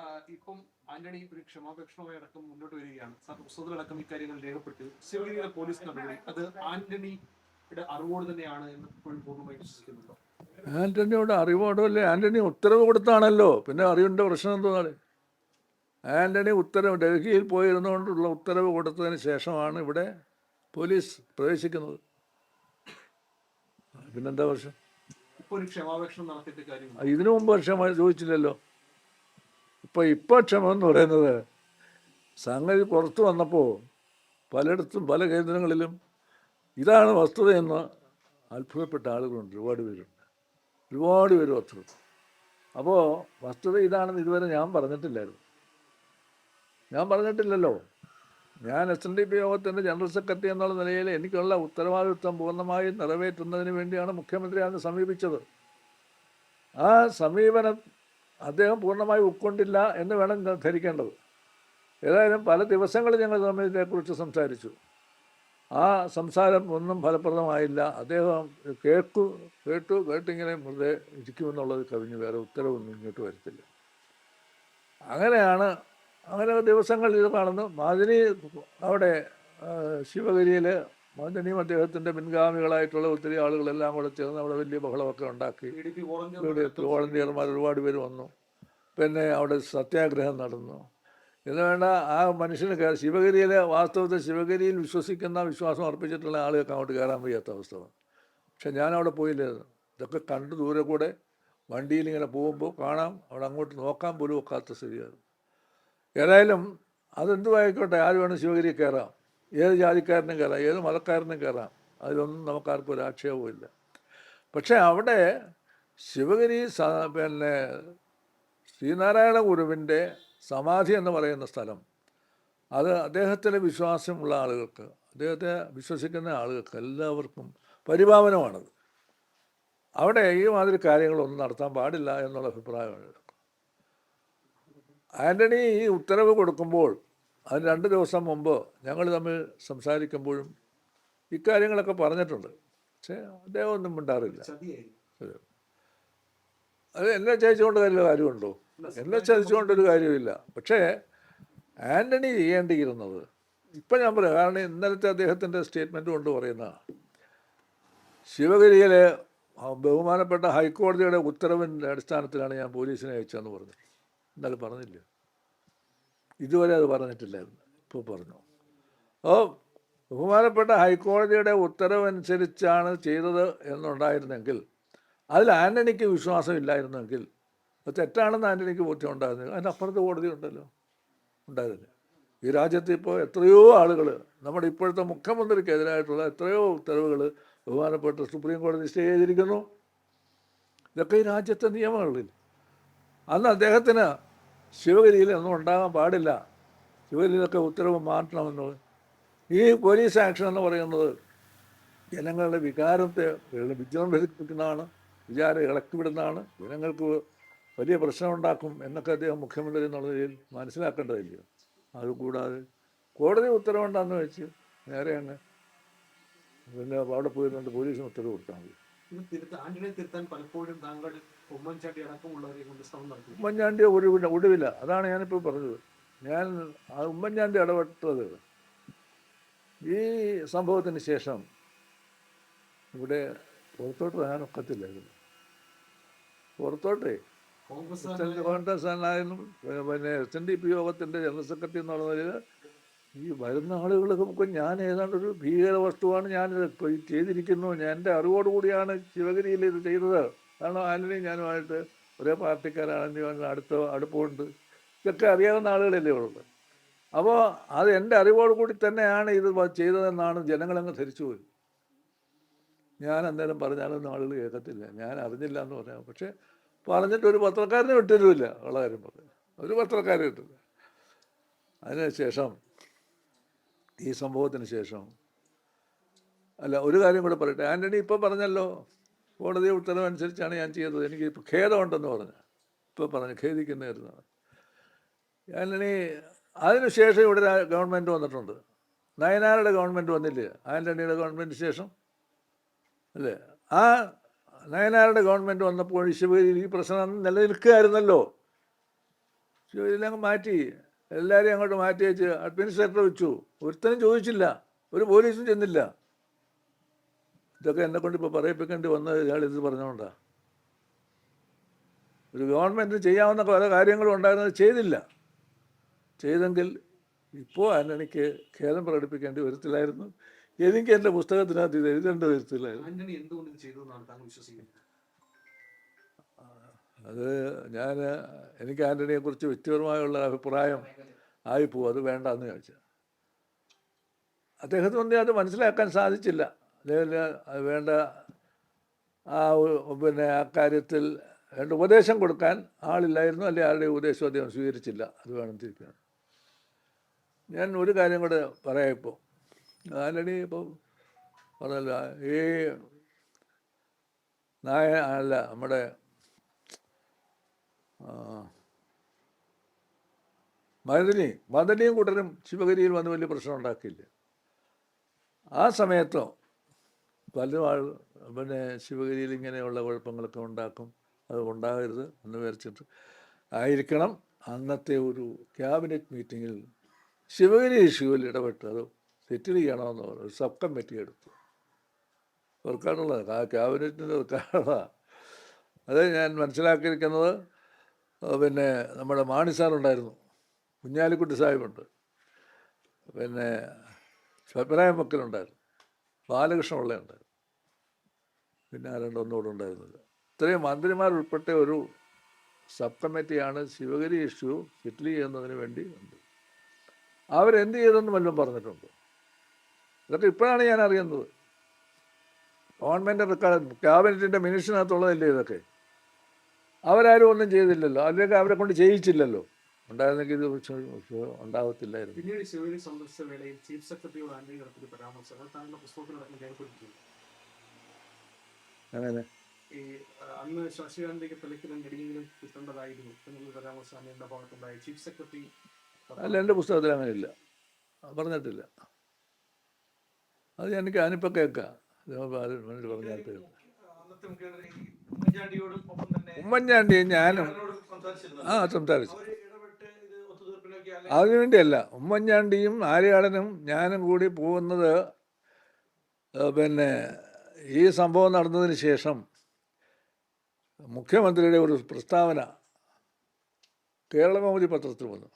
ആ, ഇപ്പം ആന്റണി ഒരു ക്ഷമാപേക്ഷണമായി അടക്കം മുന്നോട്ട് വരികയാണ്. സാർ പുസ്തകത്തിലടക്കം ഇക്കാര്യങ്ങൾ രേഖപ്പെടുത്തി. ശിവഗിരിയിലെ പോലീസ് നടപടി. അത് ആന്റണിയുടെ അറിവോട് തന്നെയാണ് എന്ന് ഇപ്പോഴും പൂർണമായി വിശ്വസിക്കുന്നുണ്ടോ? ആന്റണിയോട് അറിവോടല്ലേ ആന്റണി ഉത്തരവ് കൊടുത്താണല്ലോ. പിന്നെ അറിവിന്റെ പ്രശ്നം എന്താണ് ആന്റണി ഉത്തരവ് ഡൽഹിയിൽ പോയിരുന്നുകൊണ്ടുള്ള ഉത്തരവ് കൊടുത്തതിന് ശേഷമാണ് ഇവിടെ പോലീസ് പ്രവേശിക്കുന്നത്. പിന്നെന്താ പ്രശ്നം? ഇതിനു മുമ്പ് ക്ഷമ ചോദിച്ചില്ലല്ലോ. ഇപ്പം ഇപ്പോൾ ക്ഷമ എന്ന് പറയുന്നത് സംഗതി പുറത്തു വന്നപ്പോൾ പലയിടത്തും പല കേന്ദ്രങ്ങളിലും ഇതാണ് വസ്തുതയെന്ന് അത്ഭുതപ്പെട്ട ആളുകളുണ്ട്. ഒരുപാട് പേരുണ്ട്. ഒരുപാട് പേര് വസ്തുത അപ്പോൾ വസ്തുത ഇതാണെന്ന് ഇതുവരെ ഞാൻ പറഞ്ഞിട്ടില്ലായിരുന്നു. ഞാൻ പറഞ്ഞിട്ടില്ലല്ലോ. ഞാൻ എസ് എൻ ഡി പി യോഗത്തിന്റെ ജനറൽ സെക്രട്ടറി എന്നുള്ള നിലയിൽ എനിക്കുള്ള ഉത്തരവാദിത്വം പൂർണമായും നിറവേറ്റുന്നതിന് വേണ്ടിയാണ് മുഖ്യമന്ത്രി അന്ന് സമീപിച്ചത്. ആ സമീപനം അദ്ദേഹം പൂർണമായി ഉൾക്കൊണ്ടില്ല എന്ന് വേണം ധരിക്കേണ്ടത്. ഏതായാലും പല ദിവസങ്ങളിൽ ഞങ്ങൾ തമ്മിൽ ഇതേക്കുറിച്ച് സംസാരിച്ചു. ആ സംസാരം ഒന്നും ഫലപ്രദമായില്ല. അദ്ദേഹം കേട്ടു കേട്ടു കേട്ടിങ്ങനെ വെറുതെ ഇരിക്കുമെന്നുള്ളത് കവിഞ്ഞ് വേറെ ഉത്തരവൊന്നും ഇങ്ങോട്ട് വരത്തില്ല. അങ്ങനെയാണ് അങ്ങനെ ദിവസങ്ങൾ ഇത് കാണുന്നു. മാതിരി അവിടെ ശിവഗിരിയിൽ മാദിനിയും അദ്ദേഹത്തിന്റെ പിൻഗാമികളായിട്ടുള്ള ഒത്തിരി ആളുകളെല്ലാം കൂടെ ചേർന്ന് അവിടെ വലിയ ബഹളമൊക്കെ ഉണ്ടാക്കി. വോളണ്ടിയർമാർ ഒരുപാട് പേര് വന്നു. പിന്നെ അവിടെ സത്യാഗ്രഹം നടന്നു. എന്ന് വേണ്ട ആ മനുഷ്യന് ശിവഗിരിയിലെ വാസ്തവത്തിൽ ശിവഗിരിയിൽ വിശ്വസിക്കുന്ന വിശ്വാസം അർപ്പിച്ചിട്ടുള്ള ആളുകൾക്ക് അങ്ങോട്ട് കയറാൻ വയ്യാത്ത അവസ്ഥ പക്ഷെ ഞാൻ അവിടെ പോയില്ലായിരുന്നു. ഇതൊക്കെ കണ്ട് ദൂരെ കൂടെ വണ്ടിയിൽ ഇങ്ങനെ പോകുമ്പോൾ കാണാം. അവിടെ അങ്ങോട്ട് നോക്കാൻ പോലും ഒക്കാത്ത സ്ഥിതിയായിരുന്നു. ഏതായാലും അതെന്തുമായിക്കോട്ടെ ആര് വേണം ശിവഗിരി കയറാം. ഏത് ജാതിക്കാരനും കയറാം ഏത് മതക്കാരനും കയറാം. അതിലൊന്നും നമുക്കാർക്കും ഒരു ഇല്ല. പക്ഷേ അവിടെ ശിവഗിരി പിന്നെ ശ്രീനാരായണ ഗുരുവിന്റെ സമാധി എന്ന് പറയുന്ന സ്ഥലം അത് അദ്ദേഹത്തിലെ വിശ്വാസമുള്ള ആളുകൾക്ക് അദ്ദേഹത്തെ വിശ്വസിക്കുന്ന ആളുകൾക്ക് എല്ലാവർക്കും പരിപാവനമാണത്. അവിടെ ഈ മാതിരി കാര്യങ്ങളൊന്നും നടത്താൻ പാടില്ല എന്നുള്ള അഭിപ്രായമാണ്. ആന്റണി ഈ ഉത്തരവ് കൊടുക്കുമ്പോൾ അതിന് രണ്ട് ദിവസം മുമ്പ് ഞങ്ങൾ തമ്മിൽ സംസാരിക്കുമ്പോഴും ഇക്കാര്യങ്ങളൊക്കെ പറഞ്ഞിട്ടുണ്ട്. പക്ഷേ അദ്ദേഹം ഒന്നും മിണ്ടാറില്ല. അത് എന്നെ ചതിച്ചുകൊണ്ട് വലിയ കാര്യമുണ്ടോ? എന്നെ ചതിച്ചുകൊണ്ടൊരു കാര്യമില്ല പക്ഷേ ആന്റണി ചെയ്യേണ്ടിയിരുന്നത് ഇപ്പം ഞാൻ പറയാം കാരണം ഇന്നലത്തെ അദ്ദേഹത്തിന്റെ സ്റ്റേറ്റ്മെന്റ് കൊണ്ട് പറയുന്ന ശിവഗിരിയിലെ ബഹുമാനപ്പെട്ട ഹൈക്കോടതിയുടെ ഉത്തരവിന്റെ അടിസ്ഥാനത്തിലാണ് ഞാൻ പോലീസിനെ അയച്ചതെന്ന് പറഞ്ഞു ഇന്നലെ പറഞ്ഞില്ല? ഇതുവരെ അത് പറഞ്ഞിട്ടില്ലായിരുന്നു. ഇപ്പോൾ പറഞ്ഞു. അപ്പോൾ ബഹുമാനപ്പെട്ട ഹൈക്കോടതിയുടെ ഉത്തരവനുസരിച്ചാണ് ചെയ്തത് എന്നുണ്ടായിരുന്നെങ്കിൽ അതിൽ ആന്റണിക്ക് വിശ്വാസം ഇല്ലായിരുന്നെങ്കിൽ അത് തെറ്റാണെന്ന് ആന്റണിക്ക് ബോധ്യം ഉണ്ടായിരുന്നില്ല അതിനപ്പുറത്ത് കോടതി ഉണ്ടല്ലോ? ഉണ്ടായിരുന്നു ഈ രാജ്യത്ത് ഇപ്പോൾ എത്രയോ ആളുകൾ നമ്മുടെ ഇപ്പോഴത്തെ മുഖ്യമന്ത്രിക്കെതിരായിട്ടുള്ള എത്രയോ ഉത്തരവുകൾ ബഹുമാനപ്പെട്ട സുപ്രീം കോടതി സ്റ്റേ ചെയ്തിരിക്കുന്നു ഇതൊക്കെ ഈ രാജ്യത്തെ നിയമങ്ങളിൽ. അന്ന് അദ്ദേഹത്തിന് ശിവഗിരിയിൽ ഒന്നും ഉണ്ടാകാൻ പാടില്ല. ശിവഗിരിയിലൊക്കെ ഉത്തരവ് മാറ്റണമെന്ന് ഈ പോലീസ് ആക്ഷൻ എന്ന് പറയുന്നത് ജനങ്ങളുടെ വികാരത്തെ വിജൃംഭിക്കുന്നതാണ് വിചാരം ഇളക്കിവിടുന്നതാണ്. ജനങ്ങൾക്ക് വലിയ പ്രശ്നം ഉണ്ടാക്കും എന്നൊക്കെ അദ്ദേഹം മുഖ്യമന്ത്രി എന്നുള്ള നിലയിൽ മനസ്സിലാക്കേണ്ടതില്ല. അതുകൂടാതെ കോടതി ഉത്തരവുണ്ടെന്ന് വെച്ച് നേരെ അങ്ങ് പിന്നെ അവിടെ പോയി രണ്ട് പോലീസിന് ഉത്തരവ് കൊടുത്താൽ മതി. ഇത് തിരുത്താൻ ആന്റണിയെ തിരുത്താൻ പലപ്പോഴും താങ്കൾ ഉമ്മൻചാണ്ടി അടക്കമുള്ളവരെ കൊണ്ട് ശ്രമം നടത്തി. ഉമ്മൻചാണ്ടി ഒരു ഒടുവില്ല. അതാണ് ഞാനിപ്പോൾ പറഞ്ഞത്. ഞാൻ ആ ഉമ്മൻചാണ്ടി ഇടപെട്ടത് ഈ സംഭവത്തിന് ശേഷം ഇവിടെ പുറത്തോട്ട് വരാൻ ഒക്കത്തില്ലായിരുന്നു പുറത്തോട്ടേ. കോൺഗ്രസ് കോൺഗ്രസ് ആയാലും പിന്നെ എസ് എൻ ഡി പി യോഗത്തിന്റെ ജനറൽ സെക്രട്ടറി എന്നുള്ള നിലയിൽ ഈ വരുന്ന ആളുകൾക്ക് ഞാൻ ഏതാണ്ട് ഒരു ഭീകര വസ്തുവാണ് ഞാൻ ചെയ്തിരിക്കുന്നു. ഞാൻ എന്റെ അറിവോടുകൂടിയാണ് ശിവഗിരിയിൽ ഇത് ചെയ്തത്. കാരണം ആന്റണി ഞാനുമായിട്ട് ഒരേ പാർട്ടിക്കാരാണ്. ഞങ്ങൾ അടുത്ത അടുപ്പമുണ്ട് ഇതൊക്കെ അറിയാവുന്ന ആളുകളല്ലേ ഉള്ളത് അപ്പോൾ അത് എന്റെ അറിവോട് കൂടി തന്നെയാണ് ഇത് ചെയ്തതെന്നാണ് ജനങ്ങളങ്ങ് ധരിച്ചു പോയി. ഞാൻ അന്നേരം പറഞ്ഞാലൊന്നും ആളുകൾ കേൾക്കത്തില്ല. ഞാൻ അറിഞ്ഞില്ല എന്ന് പറയാം പക്ഷേ പറഞ്ഞിട്ട് ഒരു പത്രക്കാരനെ വിട്ടിരുമില്ല ഉള്ള കാര്യം പറഞ്ഞു. ഒരു പത്രക്കാരെ വിട്ടില്ല. അതിന് ശേഷം ഈ സംഭവത്തിന് ശേഷം. അല്ല ഒരു കാര്യം കൂടെ പറയട്ടെ. ആന്റണി ഇപ്പോൾ പറഞ്ഞല്ലോ കോടതി ഉത്തരവനുസരിച്ചാണ് ഞാൻ ചെയ്തത്. എനിക്ക് ഖേദമുണ്ടെന്ന് പറഞ്ഞു. ഇപ്പോൾ പറഞ്ഞു ഖേദിക്കുന്നതായിരുന്നു. ആന്റണി അതിനുശേഷം ഇവിടെ ഗവൺമെന്റ് വന്നിട്ടുണ്ട്. നയനാരുടെ ഗവൺമെന്റ് വന്നില്ലേ? ആന്റണിയുടെ ഗവൺമെന്റ് ശേഷം? അല്ലേ? ആ നയനാരുടെ ഗവൺമെന്റ് വന്നപ്പോൾ ശിവഗിരി ഈ പ്രശ്നം നിലനിൽക്കുകയായിരുന്നല്ലോ. ശിവഗിരിയിലങ്ങ് മാറ്റി. എല്ലാവരെയും അങ്ങോട്ട് മാറ്റി വെച്ച് അഡ്മിനിസ്ട്രേറ്റർ വെച്ചു. ഒരുത്തനും ചോദിച്ചില്ല. ഒരു പോലീസും ചെന്നില്ല. ഇതൊക്കെ എന്നെ കൊണ്ട് ഇപ്പോൾ പറയിപ്പിക്കേണ്ടി വന്നത് ഇയാൾ ഇത് പറഞ്ഞുകൊണ്ടാണ് ഒരു ഗവൺമെന്റിന് ചെയ്യാവുന്ന പല കാര്യങ്ങളും ഉണ്ടായിരുന്നത് ചെയ്തില്ല. ചെയ്തെങ്കിൽ ഇപ്പോൾ ആന്റണിക്ക് ഖേദം പ്രകടിപ്പിക്കേണ്ടി വരത്തില്ലായിരുന്നു. എനിക്ക് എന്റെ പുസ്തകത്തിനകത്ത് ഇത് എഴുതേണ്ട വരത്തില്ലായിരുന്നു. അത് ഞാൻ എനിക്ക് ആന്റണിയെക്കുറിച്ച് വ്യക്തിപരമായുള്ള അഭിപ്രായം ആയിപ്പോവും. അത് വേണ്ട എന്ന് ചോദിച്ചു അദ്ദേഹത്തിനൊന്നും അത് മനസ്സിലാക്കാൻ സാധിച്ചില്ല. അദ്ദേഹത്തിന് വേണ്ട ആ പിന്നെ ആ കാര്യത്തിൽ വേണ്ട ഉപദേശം കൊടുക്കാൻ ആളില്ലായിരുന്നു അല്ലെ ആരുടെ ഉപദേശം അദ്ദേഹം സ്വീകരിച്ചില്ല. അത് വേണം തിരിക്കാൻ. ഞാൻ ഒരു കാര്യം കൂടെ പറയാം ഇപ്പോൾ ആന്റണി ഇപ്പോൾ പറഞ്ഞല്ലോ ഈ നായ അല്ല നമ്മുടെ മദനി മദനിയും കൂട്ടരും ശിവഗിരിയിൽ വന്ന് വലിയ പ്രശ്നം ഉണ്ടാക്കിയില്ല. ആ സമയത്തോ പല ആൾ പിന്നെ ശിവഗിരിയിൽ ഇങ്ങനെയുള്ള കുഴപ്പങ്ങളൊക്കെ ഉണ്ടാക്കും. അത് ഉണ്ടാകരുത് എന്ന് വിചാരിച്ചിട്ട് ആയിരിക്കണം അന്നത്തെ ഒരു ക്യാബിനറ്റ് മീറ്റിങ്ങിൽ ശിവഗിരി ഇഷ്യൂവിൽ ഇടപെട്ട് അത് സെറ്റിൽ ചെയ്യണമെന്ന് പറഞ്ഞു. സബ് കമ്മിറ്റി എടുത്തു. റെക്കോർഡുള്ളത് ആ ക്യാബിനറ്റിന്റെ റെക്കോർഡാണ് അത് ഞാൻ മനസ്സിലാക്കിയിരിക്കുന്നത് പിന്നെ നമ്മുടെ മാണി സാറുണ്ടായിരുന്നു. കുഞ്ഞാലിക്കുട്ടി സാഹിബുണ്ട്. പിന്നെ ശബരായം മക്കലുണ്ടായിരുന്നു. ബാലകൃഷ്ണ പിള്ളയുണ്ടായിരുന്നു പിന്നെ ആരണ്ട് ഒന്നുകൂടെ ഉണ്ടായിരുന്നില്ല. ഇത്രയും മന്ത്രിമാർ ഉൾപ്പെട്ട ഒരു സബ് കമ്മിറ്റിയാണ് ശിവഗിരി ഇഷ്യൂ സെറ്റിൽ ചെയ്യുന്നതിന് വേണ്ടി ഉണ്ട്. അവരെന്ത് ചെയ്തെന്ന് വല്ലതും പറഞ്ഞിട്ടുണ്ട്. ഇതൊക്കെ ഇപ്പോഴാണ് ഞാൻ അറിയുന്നത്. ഗവൺമെന്റ് റെക്കോർഡ് ക്യാബിനറ്റിന്റെ മിനിഷനകത്തുള്ളതല്ലേ ഇതൊക്കെ? അവരാരും ഒന്നും ചെയ്തില്ലല്ലോ. അല്ലെങ്കിൽ അവരെ കൊണ്ട് ചെയ്യിച്ചില്ലല്ലോ ഉണ്ടായിരുന്നെങ്കിൽ ഇത് ഉണ്ടാവത്തില്ലായിരുന്നു. പിന്നീട് ശിവഗിരി സന്ദർശിച്ച വേളയിൽ ചീഫ് സെക്രട്ടറിയോട് ആന്റണി നടത്തിയ പരാമർശങ്ങൾ താങ്കളുടെ പുസ്തകത്തിലടക്കം രേഖപ്പെടുത്തിയിട്ടുണ്ട്. അങ്ങനെ ഈ അന്ന് ശശികാന്തിക്ക് തെളിക്കലും നെടിയെങ്കിലും കിട്ടേണ്ടതായിരുന്നു എന്നുള്ള പരാമർശം ആന്റണിയുടെ ഭാഗത്തുണ്ടായ. ചീഫ് സെക്രട്ടറി അല്ല എന്റെ പുസ്തകത്തിൽ അങ്ങനെ ഇല്ല പറഞ്ഞിട്ടില്ല. അത് എനിക്ക് ഞാനിപ്പോൾ കേൾക്കാം. പറഞ്ഞിട്ട് അന്നത്തെ മുഖ്യമന്ത്രി ഉമ്മൻചാണ്ടി ഞാനും ആ സംസാരിച്ചു. അതിനുവേണ്ടിയല്ല ഉമ്മൻചാണ്ടിയും ആര്യാടനും ഞാനും കൂടി പോകുന്നത് പിന്നെ ഈ സംഭവം നടന്നതിന് ശേഷം മുഖ്യമന്ത്രിയുടെ ഒരു പ്രസ്താവന കേരളകൗമുദി പത്രത്തിൽ വന്നു.